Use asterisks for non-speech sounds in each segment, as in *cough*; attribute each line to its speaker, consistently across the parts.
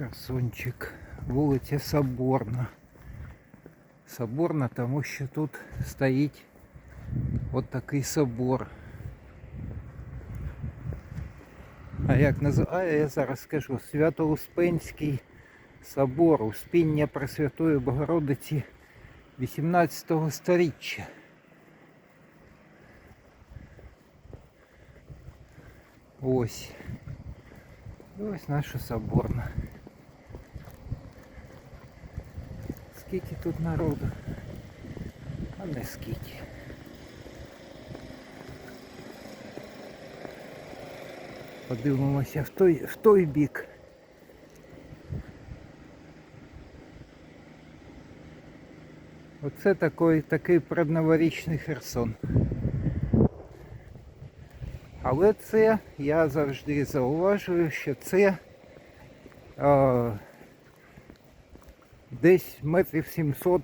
Speaker 1: Херсончик, вулиця Соборна. Соборна, тому що тут стоїть от такий собор. А як називає, я зараз скажу, Свято-Успенський собор, Успіння Пресвятої Богородиці 18 сторіччя. Ось. І ось наша соборна. Скільки тут народу? А не скільки. Подивимося в той, в той бік. Оце такий, такий предноворічний Херсон. Але це я завжди зауважую, що це десь метрів 700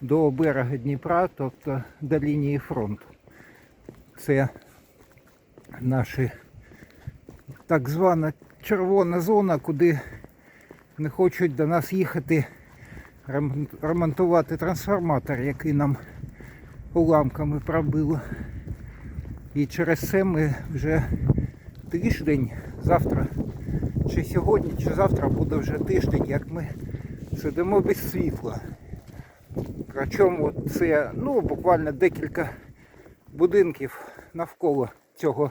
Speaker 1: до берега Дніпра, тобто до лінії фронту. Це наші так звана червона зона, куди не хочуть до нас їхати ремонтувати трансформатор, який нам уламками пробило. І через це ми вже тиждень, завтра, чи сьогодні, чи завтра буде вже тиждень, як ми сидимо без світла. Причому це ну, буквально декілька будинків навколо цього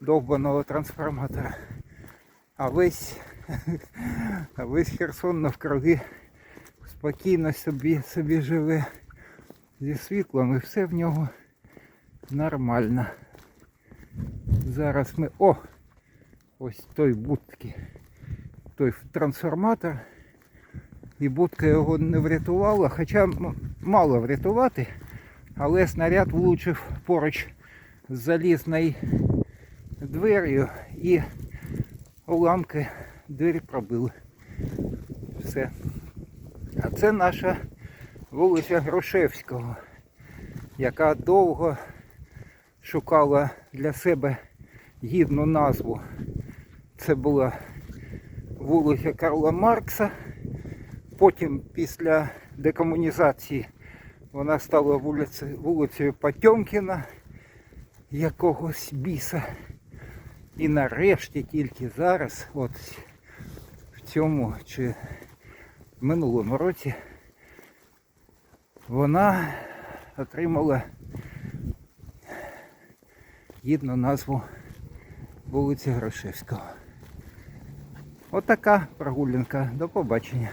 Speaker 1: довбаного трансформатора. А весь, *laughs* а весь Херсон навкруги спокійно собі, собі живе зі світлом і все в нього нормально. Зараз ми... О! Ось той будки. Той трансформатор. І будка його не врятувала, хоча мало врятувати, але снаряд влучив поруч з залізною двер'ю і уламки двері пробили. Все. А це наша вулиця Грушевського, яка довго шукала для себе гідну назву. Це була вулиця Карла Маркса. Потім після декомунізації вона стала вулицею, вулицею Потьомкіна якогось біса. І нарешті тільки зараз, от в цьому чи в минулому році, вона отримала гідну назву вулиці Грушевського. Отака прогулянка. До побачення.